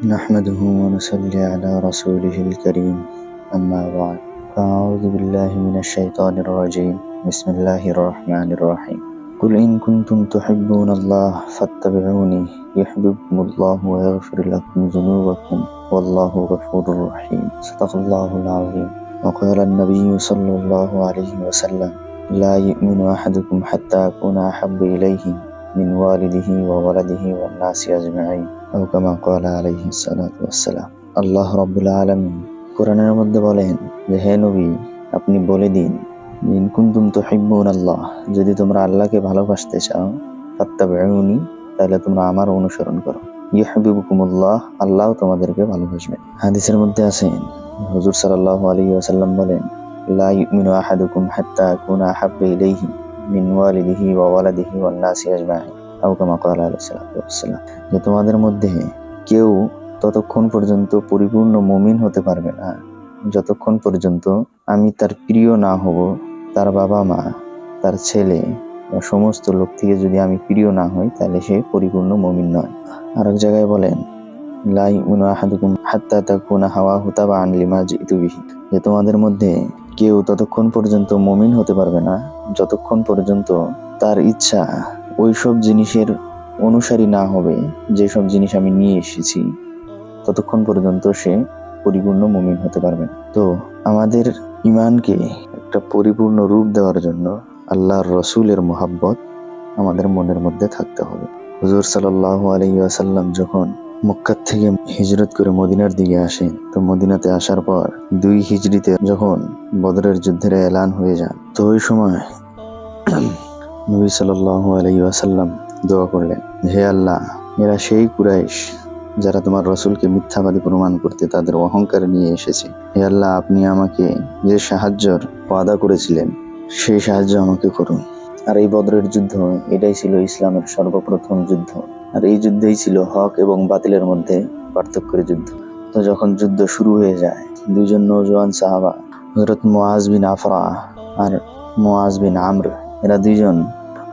نحمده ونصلي على رسوله الكريم. أما بعد فأعوذ بالله من الشيطان الرجيم. بسم الله الرحمن الرحيم. قل إن كنتم تحبون الله فاتبعوني يحببكم الله ويغفر لكم ذنوبكم والله غفور رحيم. صدق الله العظيم. وقال النبي صلى الله عليه وسلم لا يؤمن أحدكم حتى أكون أحب إليه من والده وولده والناس أجمعين. আও কামা কল আলহি সালাম আল্লাহ রবুল্লা আলমিন কোরআনের মধ্যে বলেন, যে হে নবী, আপনি বলে দিন ইনকুন্তুম তো হিব্বুন আল্লাহ যদি তোমরা আল্লাহকে ভালোবাসতে চাও ফাত্তা বেউনি তাহলে তোমরা আমার অনুসরণ করো। ইহাবিবুকুমুল্লাহ আল্লাহ তোমাদেরকে ভালোবাসবেন হাদিসের মধ্যে আছেন হজুর সাল্লাহ আলী আসাল্লাম বলেন, লা ইউমিনু আহাদুকুম হাত্তা কুনা হাব্বে ইলাইহি মিন ওয়ালিদিহি ওয়া ওয়ালাদিহি ওয়ান নাসি আও কামা ক্বালা আলাইহিস যে তোমাদের মধ্যে কেউ ততক্ষণ পর্যন্ত পরিপূর্ণ মুমিন হতে পারবে না, যতক্ষণ পর্যন্ত আমি তার প্রিয় না হব, তার বাবা মা, তার ছেলে বা সমস্ত লোক থেকে যদি আমি প্রিয় না হই, তাহলে সে পরিপূর্ণ মুমিন নয়। আর এক জায়গায় বলেন লাই উনু আহাদুকুম হাত্তা তাকুনা হাওয়া হুতাবা আন লিমা জিতু বিহি। যে তোমাদের মধ্যে কেউ ততক্ষণ পর্যন্ত মুমিন হতে পারবে না, যতক্ষণ পর্যন্ত তার ইচ্ছা ওইসব জিনিসের অনুসারী না হবে, যেসব জিনিস আমি নিয়ে এসেছি ততক্ষণ পর্যন্ত সে পরিপূর্ণ মুমিন হতে পারবে। তো আমাদের ইমানকে একটা পরিপূর্ণ রূপ দেওয়ার জন্য আল্লাহর রসুলের মোহাব্বত আমাদের মনের মধ্যে থাকতে হবে হুজুর সাল্লাহ আলহিহাসাল্লাম যখন মক্কার থেকে হিজরত করে মদিনার দিকে আসেন তো মদিনাতে আসার পর দুই হিজড়িতে যখন বদরের যুদ্ধের এলান হয়ে যান তো ওই সময় নবী সাল্লাহ আলহিহাসাল্লাম দোয়া করলেন, হে আল্লাহ, এরা সেই কুরাইশ যারা তোমার রসুলকে মিথ্যাবাদী প্রমাণ করতে তাদের অহংকার নিয়ে এসেছে। হে আল্লাহ, আপনি আমাকে যে সাহায্যর ওয়াদা করেছিলেন, সেই সাহায্য আমাকে করুন। আর এই বদরের যুদ্ধ, এটাই ছিল ইসলামের সর্বপ্রথম যুদ্ধ। আর এই যুদ্ধেই ছিল হক এবং বাতিলের মধ্যে পার্থক্যের যুদ্ধ। তো যখন যুদ্ধ শুরু হয়ে যায় দুজন নৌজওয়ান সাহাবা হজরত মোয়াজ বিন আফরা আর মোয়াজ বিন আমর, এরা দুইজন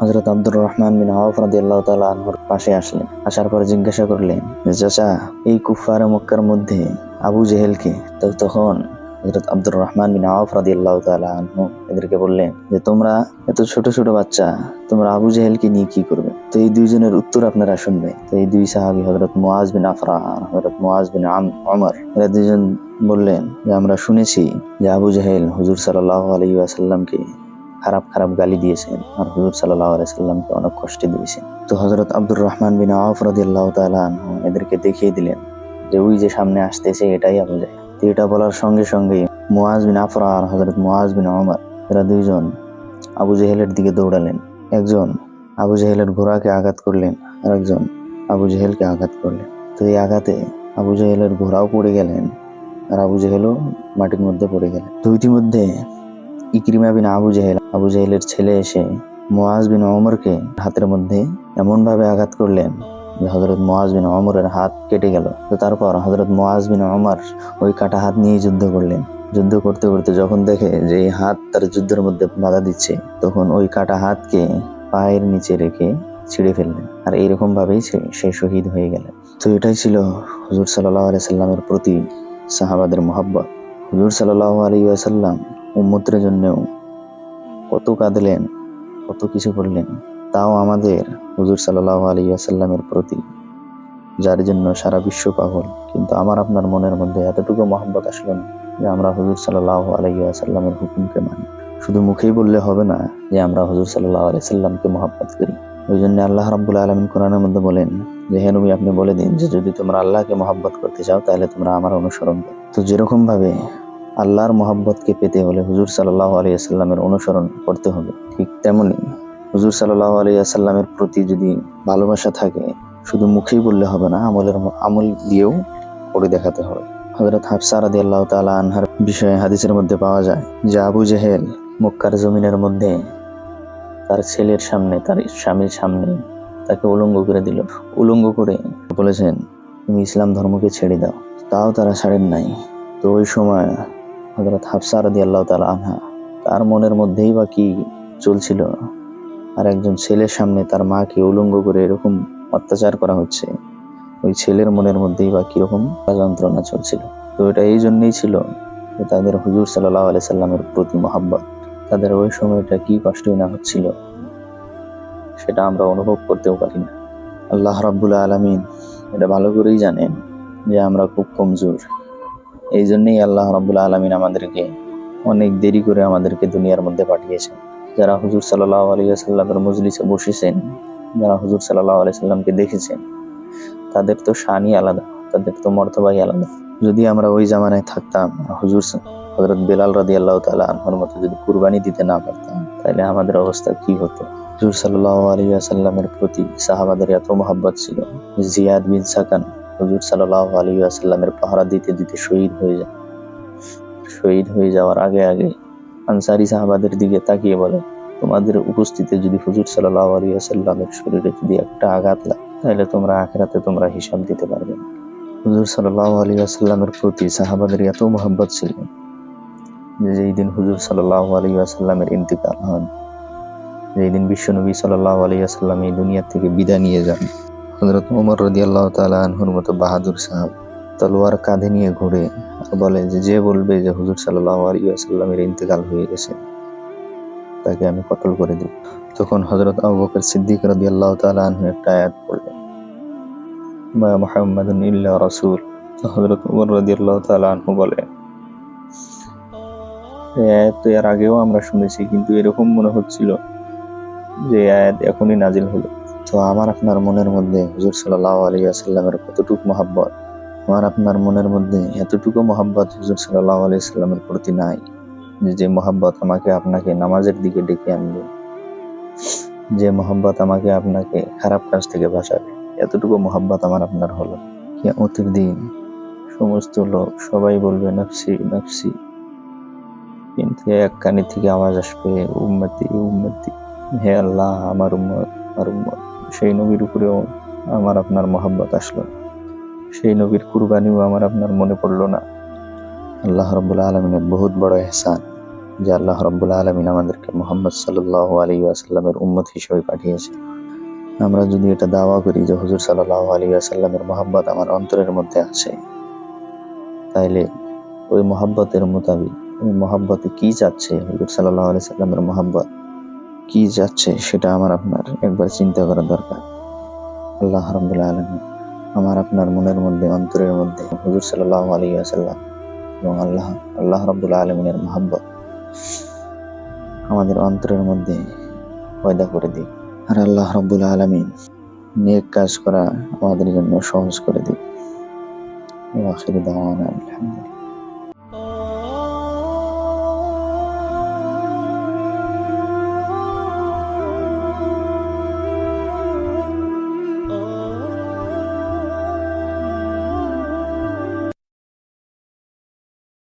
হজরত আব্দুর রহমান বিন রাদিয়াল্লাহু তাআলা পাশে আসলেন। আসার পর জিজ্ঞাসা করলেন চাচা, এই কুফার মক্কার মধ্যে আবু জেহেলকে? তো তখন হজরত আব্দুর রহমান বিন আওফ রাদিয়াল্লাহু তাআলা আনহু এদেরকে বললেন, যে তোমরা এত ছোট ছোট বাচ্চা, তোমরা আবু জেহেলকে নিয়ে কি করবে? তো এই দুইজনের উত্তর আপনারা শুনবেন। তো এই দুই সাহাবী হজরত মুআজ বিন আফরা হজরত মুআজ বিন আম ওমর এরা দুইজন বললেন, যে আমরা শুনেছি যে আবু জাহেল হুজুর সাল্লাল্লাহু আলাইহি ওয়াসাল্লামকে খারাপ খারাপ গালি দিয়েছেন আর হুজুর সাল্লাহ আলাইসাল্লামকে অনেক কষ্ট দিয়েছেন। তো হজরত আব্দুর রহমান বিন রাদিয়াল্লাহ তাআলা আনহু এদেরকে দেখিয়ে দিলেন যে ওই যে সামনে আসতেছে এটাই আবু জাহেল। তো এটা বলার সঙ্গে সঙ্গে মুআজ বিন আফরা আর হজরত মুআজ বিন ওমর এরা দুইজন আবু জেহেলের দিকে দৌড়ালেন। একজন আবু জেহেলের ঘোড়াকে আঘাত করলেন আর একজন আবু জেহেলকে আঘাত করলেন। তো এই আঘাতে আবু জেহেলের ঘোড়াও পড়ে গেলেন আর আবু জেহেলও মাটির মধ্যে পড়ে গেলেন। তো ইতিমধ্যে ইকরিমা বিন আবু জেহেল, আবু জেহেলের ছেলে এসে মোয়াজ বিন অমরকে হাতের মধ্যে এমন ভাবে আঘাত করলেন যে হজরত মোয়াজ বিন অমরের হাত কেটে গেল। তো তারপর হজরত মোয়াজ বিন অমর ওই কাটা হাত নিয়ে যুদ্ধ করলেন। যুদ্ধ করতে করতে যখন দেখে যে এই হাত তার যুদ্ধের মধ্যে বাধা দিচ্ছে, তখন ওই কাটা হাতকে পায়ের নিচে রেখে ছিঁড়ে ফেললেন আর এইরকম ভাবেই সে শহীদ হয়ে গেলেন। তো এটাই ছিল হুজুর সাল্লাহ আলাই সাল্লামের প্রতি সাহাবাদের মোহাব্বত। হুজুর সাল্লাহ আলী আসাল্লাম উম্মতের জন্যও কত কাঁদলেন, কত কিছু করলেন, তাও আমাদের হুজুর সাল্লাহ আলী আসাল্লামের প্রতি, যার জন্য সারা বিশ্ব পাগল। কিন্তু আমার আপনার মনের মধ্যে এতটুকু মহব্বত আসলো না যে আমরা হুজুর সাল্লাহ আলী আসাল্লামের হুকুমকে মানি। শুধু মুখেই বললে হবে না যে আমরা হুজুর সাল্লাহ আলি সাল্লামকে মহাব্বত করি। ওই জন্য আল্লাহ রাব্বুল আলমিন কোরআনের মধ্যে বলেন যে, হে নবী, আপনি বলে দিন যে, যদি তোমরা আল্লাহকে মহাব্বত করতে চাও, তাহলে তোমরা আমার অনুসরণ করো। তো যেরকম ভাবে আল্লাহর মহাব্বতকে পেতে হলে হুজুর সাল্লাহ আলিয়াল্লামের অনুসরণ করতে হবে, ঠিক তেমনি হুজুর সাল্লাহ আলিয়াল্লামের প্রতি যদি ভালোবাসা থাকে, শুধু মুখেই বললে হবে না, আমলের আমল দিয়েও করে দেখাতে হবে। হজরত হাফসা রাদি আল্লাহ তালা আনহার বিষয়ে হাদিসের মধ্যে পাওয়া যায় যে আবু জেহেল মক্কার জমিনের মধ্যে তার ছেলের সামনে, তার স্বামীর সামনে তাকে উলঙ্গ করে দিল। উলঙ্গ করে বলেছেন, তুমি ইসলাম ধর্মকে ছেড়ে দাও, তাও তারা ছাড়েন নাই। তো ওই সময় হজরত হাফসা রাদি আল্লাহ তালা আনহা, তার মনের মধ্যেই বা কি চলছিল? আর একজন ছেলের সামনে তার মাকে উলঙ্গ করে এরকম অত্যাচার করা হচ্ছে, ওই ছেলের মনের মধ্যেই বা কীরকম যন্ত্রণা চলছিল? তো এটা এই জন্যেই ছিল যে তাদের হুজুর সাল্লাহ আলি সাল্লামের প্রতি মহাব্বত, তাদের ওই সময়টা কি কষ্টই না হচ্ছিল, সেটা আমরা অনুভব করতেও পারি না। আল্লাহ রাব্বুল আলমিন এটা ভালো করেই জানেন যে আমরা খুব কমজোর। এই জন্যই আল্লাহ রাব্বুল আলমিন আমাদেরকে অনেক দেরি করে আমাদেরকে দুনিয়ার মধ্যে পাঠিয়েছেন। যারা হুজুর সাল্লাহ আলী সাল্লামের মজলিসে বসেছেন, যারা হুজুর সাল্লাহ আলি সাল্লামকে দেখেছেন, তাদের তো শানই আলাদা, তাদের তো মর্তবাই আলাদা। যদি আমরা ওই জামানায় থাকতাম হুজুর হজরত বেলাল রাদি আল্লাহ তালা আনহর মতো যদি কুরবানি দিতে না পারতাম, তাহলে আমাদের অবস্থা কি হতো? হুজুর সাল্লাহ আলী আসাল্লামের প্রতি সাহাবাদের এত মহাব্বত ছিল। জিয়াদ বিন সাকান হুজুর সাল্লাহ আলী আসাল্লামের পাহারা দিতে দিতে শহীদ হয়ে যায় শহীদ হয়ে যাওয়ার আগে আগে আনসারি সাহাবাদের দিকে তাকিয়ে বলে, তোমাদের উপস্থিতিতে যদি হুজুর সাল্লাহ আলী আসাল্লামের শরীরে যদি একটা আঘাত লাগে, তাহলে তোমরা আখেরাতে তোমরা হিসাব দিতে পারবে না। হুজুর সাল্লাহ আলী আসাল্লামের প্রতি সাহাবাদের এত মহাব্বত ছিল যে যেই দিন হুজুর সাল্লাহ আলী আসাল্লামের ইন্তিকাল হন, যেই দিন বিশ্বনবী সাল্লাহ আলী আসাল্লাম এই দুনিয়া থেকে বিদায় নিয়ে যান হজরত উমর রদি আল্লাহ তালা আনহুর মতো বাহাদুর সাহাব তলোয়ার কাঁধে নিয়ে ঘুরে বলে যে যে বলবে যে হুজুর সাল্লাহ আলী আসাল্লামের ইন্তেকাল হয়ে গেছে, তাকে আমি কতল করে দেব? তখন হজরত আবু বকর সিদ্দিক রদি আল্লাহ তালা আনহু একটা আয়াত পড়লেন, মা মোহাম্মদুন ইল্লা রাসূল। হজরত উমর রদি আল্লাহ তালা আনহু বলে আয়াত তো এর আগেও আমরা শুনেছি, কিন্তু এরকম মনে হচ্ছিল যে আয়াত এখনই নাজিল হলো। তো আমার আপনার মনের মধ্যে হুজুর সাল্লাহ আলী আসাল্লামের কতটুকু মহাব্বত? আমার আপনার মনের মধ্যে এতটুকু মহাব্বত হুজুর সাল্লাহ আলি সাল্লামের প্রতি নাই যে মহাব্বত আমাকে আপনাকে নামাজের দিকে ডেকে আনবে। যে মহাব্বত আমাকে আপনাকে খারাপ কাজ থেকে বাঁচাবে। এতটুকু মহাব্বত আমার আপনার হলো। কিয়ামতের দিন সমস্ত লোক সবাই বলবে, নফসি নফসি। কিন্তু এক কানে থেকে আওয়াজ আসবে, উম্মতি উম্মতি। হে আল্লাহ, আমার উম্মত আমার উম্মত। সেই নবীর উপরেও আমার আপনার মহাব্বত আসলো। সেই নবীর কুরবানিও আমার আপনার মনে পড়ল না। আল্লাহ রব্বুল আলমিনের বহুত বড় এহসান, যে আল্লাহ রব্বুল আলমিন আমাদেরকে মোহাম্মদ সাল্লাহ আলী আসাল্লামের উম্মত হিসেবে পাঠিয়েছে। আমরা যদি এটা দাওয়া করি যে হুজুর সাল্লাহ আলী আসাল্লামের মোহাব্বত আমার অন্তরের মধ্যে আছে, তাইলে ওই মোহাব্বতের মোতাবিক, ওই মোহাব্বতে কি যাচ্ছে হুজুর সাল্লাহ আলি সাল্লামের মোহাব্বত? কি যাচ্ছে সেটা আমার আপনার একবার চিন্তা করা দরকার। আল্লাহ রব্বুল্লাহ আলমী আমার আপনার মনের মধ্যে, অন্তরের মধ্যে হুজুর সাল্লাহ আলী আসাল্লাম এবং আল্লাহ আল্লাহ রব্বুল্লাহ আলমিনের মোহাব্বত আমাদের অন্তরের মধ্যে পয়দা করে দিই আর আল্লাহ রব্বুল আলমিন নেক কাজ করা আমাদের জন্য সহজ করে দিই আলহামদুলিল্লাহ।